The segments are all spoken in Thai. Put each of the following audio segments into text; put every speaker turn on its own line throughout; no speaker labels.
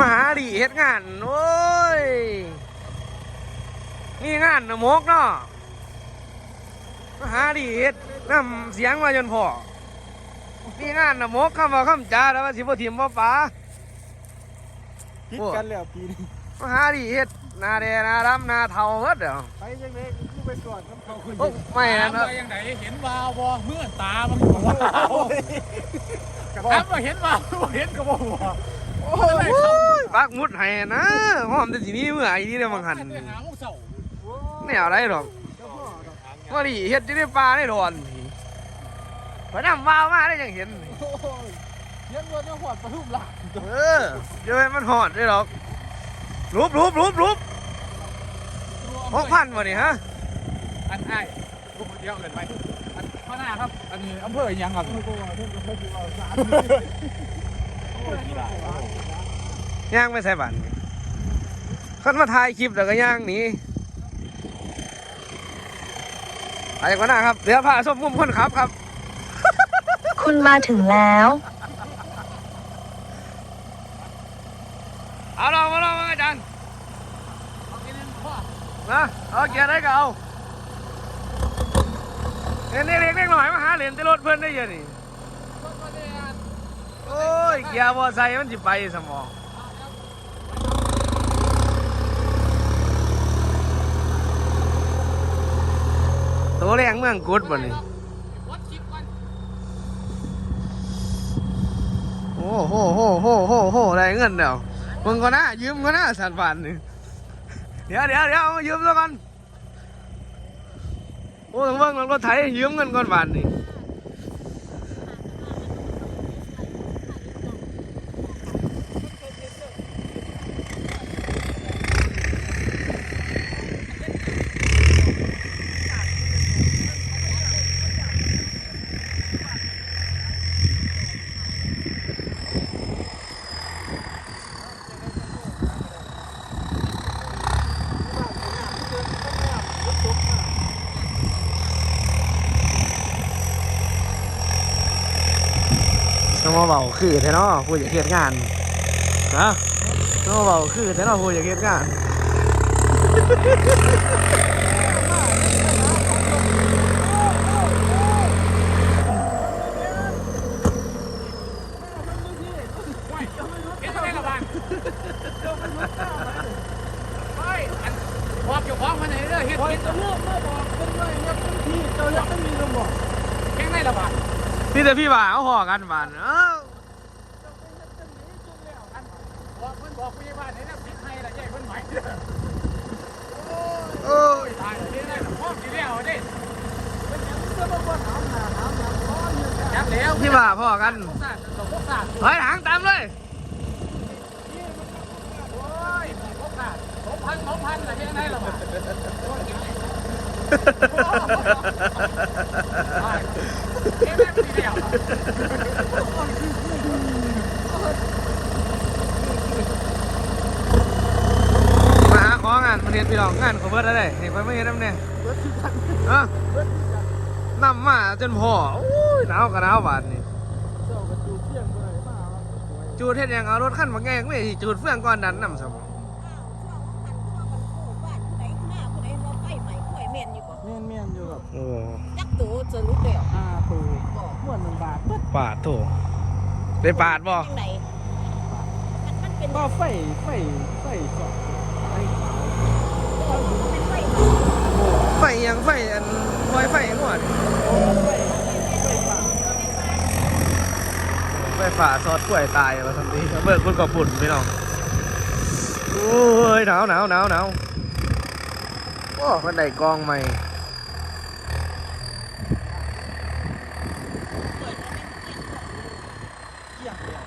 มาหาดีเฮ็ดงานโอ้ยมีงานนะมกเนาะมาหาดีเฮ็ดนำเสียงมาจนพอมีงานนะมกคำว่าคำจาแล้วว่าสิบ่ถิ่มบ่ป๋า
คิดกันแล้วปีนี้
มาหาดีเฮ็ดหนาแดหนาดำหนาเทาเฮ็ดเด้อ
ไปยังไงคือไปก่อนน้ำเขาคุย
โอ้ไม่
ถา
นะ
ม
เนาะ
ว่ายังไงเห็นวาวบ่เมื่อตามันบ่วาว
กับ
ถามว่าเห็นวาวบ่เห็นก็บ่หัว
โอ้ย ปักมุดให้นะหอมแต่สิมีเมื่อไอ้นี่เด้อมังหัน
ไมูเสา
แนวอะไรดอกว่าดีเฮ็ดอยู่ในป่าในดอนพระนำวาวมาได้ยังเห็น
เลี้ยงวัวจะหอดประทุมหลัง
เออเดี๋ยวให้มันหอดได้หรอกรูปรูปรูปรูปหกพันวะนี่ฮะ
อันไอ้ลูกเดียวเกินไปอันข้าหน้าครับ อันนี้อำเภออีหยังครับ
ย่างไม่ใส่บันคนมาถ่ายคลิปแล้วก็ย่างหนีไปกว่าหน้าครับเดี๋ยวพาส้มมุมคนขับครับ
คุณมาถึงแล้ว
เอาลองมาลองมาอาจารย์
เอากินนึงพ่อ
นะเอาเกียร์ได้ก็เอาเล่นเล็กๆเล็กหน่อยมาหาเหรียญที่รถเพื่อนได้เยอะนี่
ก็ก็ได้อัน
โอ้ยเกียร์บอไซค์มันจะไปสมองตัวแรง เมืองกุดบ่นี่โอ้โหโหโหโหโหได้เงินเดี๋ยวมึงก็น่ายืมก็น่าสัตว์บานนี่เดี๋ยวเดี๋ยวเดี๋ยวยืมายืมซะก่อนโอ้ต้องเบิ่งรถไถยืมเงินก่อนบานนี่ สมอเบาคือแท้เนาะผู้อยากเฮ็ดงานนะสมอเบาคือแท้เนาะผู้อยากเฮ็ดงาน
เห็นได้ละบ้านเฮ้ยอันบอกเจ้าของมันให้เด้อเฮ็ด
คอย
เฮ็ด
จะเลือกมาบอกเป็นไรเนี่ยเป็นที่เจ้ายังไม่มีลมบอก
แข่งได้ละบ้า น
พี่แต่พี่บ่าเขาห่อกันบานเอ้า
บอกเพิ่นบอกผู้ใหญ่บ้านให้นับผิดให้ละใหญ่เพิ่นหมาย
โอ้ย
ตายเฮ็ดได้ละพ่อสิแล้วเด้
จะบอกว่าถามหาถามหาเพราะเนี่ย
จักแล้ว
พี่บ่าพ่อกัน
พวกสัตว์พวกสัตว์
ถอยหางตามเลย
โอ้ยพวกสัตว์สองพันสองพันละเฮ็ดได้ละบ้านเฮ็ดได้สิแล้ว
มาหาของงานมาเรียนพี่น้องงานเขาเบิดอะไรนี่คนไม่เห็นน้ำเนี่ยเอ้านำมาจนพอโอ้ยหนาวกับหนาวบาดนี่
เจ้าก็จูเที่ยงไปมา
จูดเฮ็ดหยังเอารถขั้นมาแงงไม่สิจูดเฟื่องก่อนดันนำสมอง
เมียนเมียนอยู่แบบ
โอ้
จักตูจะรู้เดียว
ห้าตูม้วนหนึ่งบาท
ปาดโถได้ปาดบ่
ยังไงมันมันเป็น
ก็ไฟไฟไฟสอง ไฟ
ยังไฟอันลอยไฟหมด
ไฟไฟฟ้า
ไฟฝ่าซอดกล้วยตายมาทันทีเบิกคุณกับปุ่นพี่น้องโอ้ยหนาวหนาวหนาวหนาวโอ้คนไดกองใหม่
เที่ยงเลย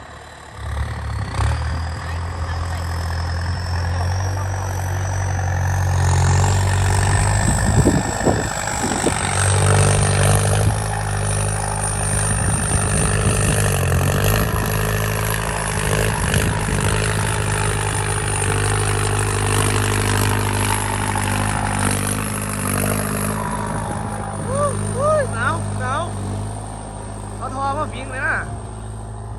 หนาวหนาว เอาทอมาพิงเลยนะ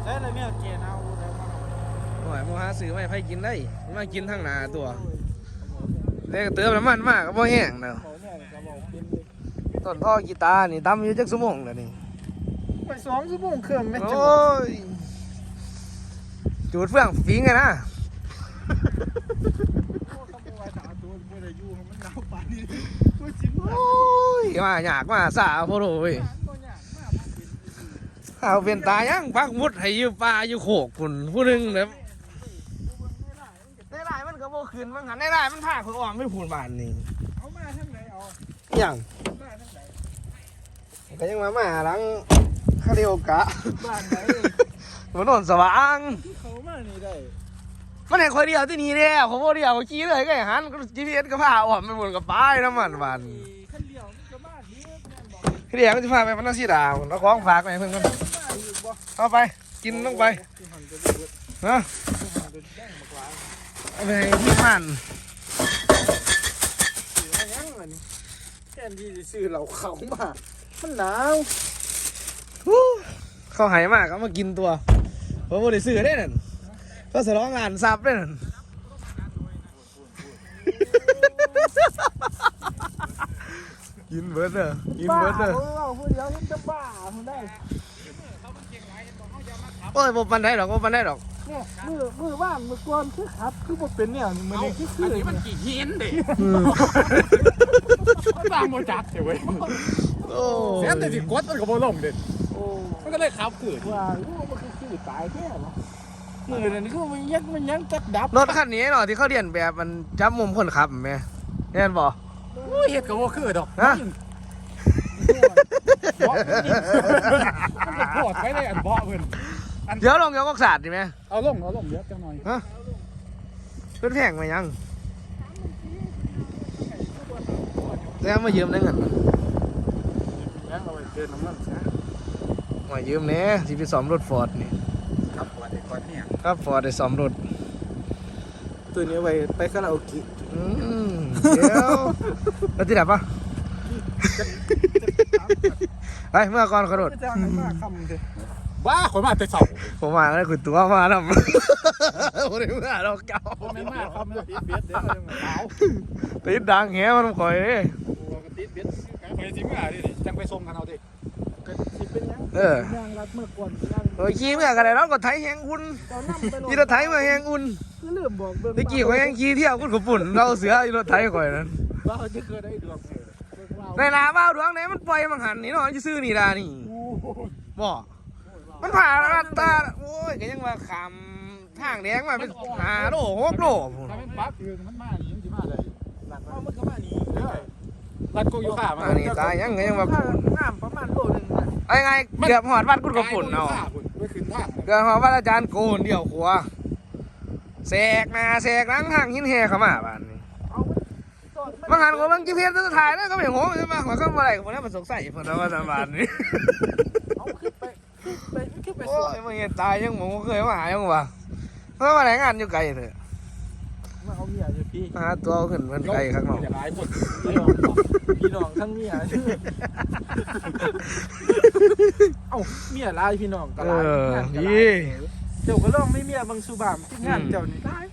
แล้วอะไรเนี่ยเกียร์เอาแล้วมา
โอ้น่อยมาหาซื้อไม่ไผกินได้มากินทั้งหนาตัวเด็กเติมน้ำมันมากก็บ่แห้งนะ
เขาเนี่ยก็บอกเป็น
ต้นท่อกีตาร์นี่ตำอยู่จักชั่วโมงแล้วนี่
ไปสองชั่วโมงเครื่องไม่
โอ
จุด้
ยจูดเฟื่องฟิงไงนะโอ้ยมาอยากมาสาพ่อโอ้ย เอาเป็นตายังพักมุดให้อยู่ป่าอยู่โขกคุณผู้หนึงแบบได้ไรมันก็บ่ขึ้นมันหันได้ไรมันพาเขาออมไม่พูนบานนี่
เอามาทางไหนเอา
อหย่าง
มาทางไหน
ก็ยังมามาหลังคาริโอกะ
บ้านไหน
ถนนสว่าง
ที่เขามานี่ได้
มันเห็นคนเดียวที่นี่แล้วผมว่าเดียวขี่เลยก็อย่างนั้นจีพีเอสก็พาออมไปหมดกับป้ายน้ำมันวัน
ขั้นเดียวมันก็มาที่แม่นบอก
เดี๋ยวก็จะพาไปมันน่าสีดาวแล้วของฝากไปให้เพื่อนกัน
มาอยู่บ่
เอาไป กินลงไป
ที่หันจะดู
นะ
ที่หันจะแจ้งมากว่า
เอาไปให้ที่มัน
ซื้อมายังอันนี้แทนที่จะซื้อเหล้าเขามามันหนาว
ฮู้เขาหายมากเขามากินตัวผมบ่ได้ซื้อได้นั่นก็สร้องงานซับได้นั่นกินเบิร์ดเด้อกิน
บ้า
เบิร์ดเด้อ
เราพูดเดียวมันจะบ้ามันได้
โอ้ยบ่ปันได้ดอกบ่ปันได้ดอก
เนี่ยมือมือว่างมือก่อนคือครับคือบ่เป็นเนี่ยมันนี่คือคือ
อันนี้มันกี่หินเด็มันบางโมจักเดี๋ยวเว้ย
โอ้
เสียแต่สิกดมันก็บ่ลงเด็ด
โอ้
มันก็เลยขับขืน
ว่าลูกมันคือคือตายแค่เหรอมือนั่นคือมันยังมันยังจักดับ
รถคันนี้เนาะที่เขาเรียนแบบมันจับมุมคนขับแม่เรียนบ่
โอ้ยเฮ็ดก็บ่คือดอก
ฮะ
เบาะมันยิ่งมันจะโคตรไปเลยอันเบาะเพิ่น
เดี๋ยวลงยกกศาสตร์ดิแม่
เอาลงเอาลงเดี๋ยวจังหน่อย
เพิ่นแพงมายังแล้วมายืมได้เงิน
แล้วเอาไปเดินน้ำมันซะ
มายืมแหน่สิไปซ่อมรถฟอร์ดนี่
ครับปวดไอ้ก้อนเนี่ย
ครับฟอร์ดได้ซ่อมรถ
ตัวนี้ไปไปคาราโอเกะ
อืมเดี๋ยวแล้วที่ไหนปะไปเมื่อก่อนขอโทษ
ไม่จ้างให้มาคำเถ อะ
บ้าคนมาแต่เสา
ผมมาแล้วคุณตัวมาแล้วผมได้เมื่อเราเก่า
คนไม่มาคำเลยติดเบ็ดเดี๋ยวมันหนาว
ติดดังแหมันคอยเด้
ติดเบ็ดไปจริงอะดิจังไปส่งกันเอาดิ
ก็สิเป็นยัง
เออ
ยังรัดเมื่อก่อนยัง
โอ้ยขี่เมื่อกันเลยเราก็ไทยแหงอุ่น
ตอนนั่งไป
ขี่รถไทยมาแหงอุ่น
ก็เริ่มบอกเบิ่ง
ตะกี้เขาแหงขี่เที่ยวคุณขปุ่นเราเสืออยู่รถไทยก่อยนั้น
ว่าเขาจะเกิดได้ดวงเบิ่งว่า
ในนาบ้าวดวงไหนมันปล่อยมังหันนี่เนาะจะซื้อนี่ดานี่บ่ มันผ่านรัดตาโอ้ยก็ยังว่าคำทางแดงมาเป็นหาโลหกโลพุ่น
ถ้าเป็นปั๊บคือมันมาหนีมันสิมาได้
เอามันก็มานี่
เด้อรัดกูอยู่ข้ามา
อันนี้ตายยังก็ยังว่า
ถ้าน้ำประมาณโลนึงนะ
ไอ้ไงเกือบหอดวัดกุดขปุ่นเอา
ไม่ขึ้นทาง
เกือบหอดวัดอาจารย์โกนเดียวขัวแสกหนาแสกหลังทางหินแห่เข้ามาบ้านนี้
เอามันตอน
บางหันก็บางจีเพียนจะถ่ายแล้วก็ไม่โหใช่ไหมหัวก็อะไรก็บ่ได้มาสงสัยเพิ่นว่าสบานนี้
เอาขึ้นไปขึ้น ไปขึ้นไป
โอ้
สวย
ยมึงเห็นตายยังผมเคยมาหายังวะเพราะว่าไหนงานอยู่ไกลเถอะ
มาเอาเมียอยู่พี่
หาตัวขึ้นมันไกลข้างนอก
อย่าร้ายคน
พี่น้องพี่น้องทั้งเมียเอ้าเมียหลายพี่น้องก็
เอ
หลาย
องา
นก็หลา
ดี
ยเจ้าก็ลองไม่เมียบางสุบามที่งานเจ้านี่หลาย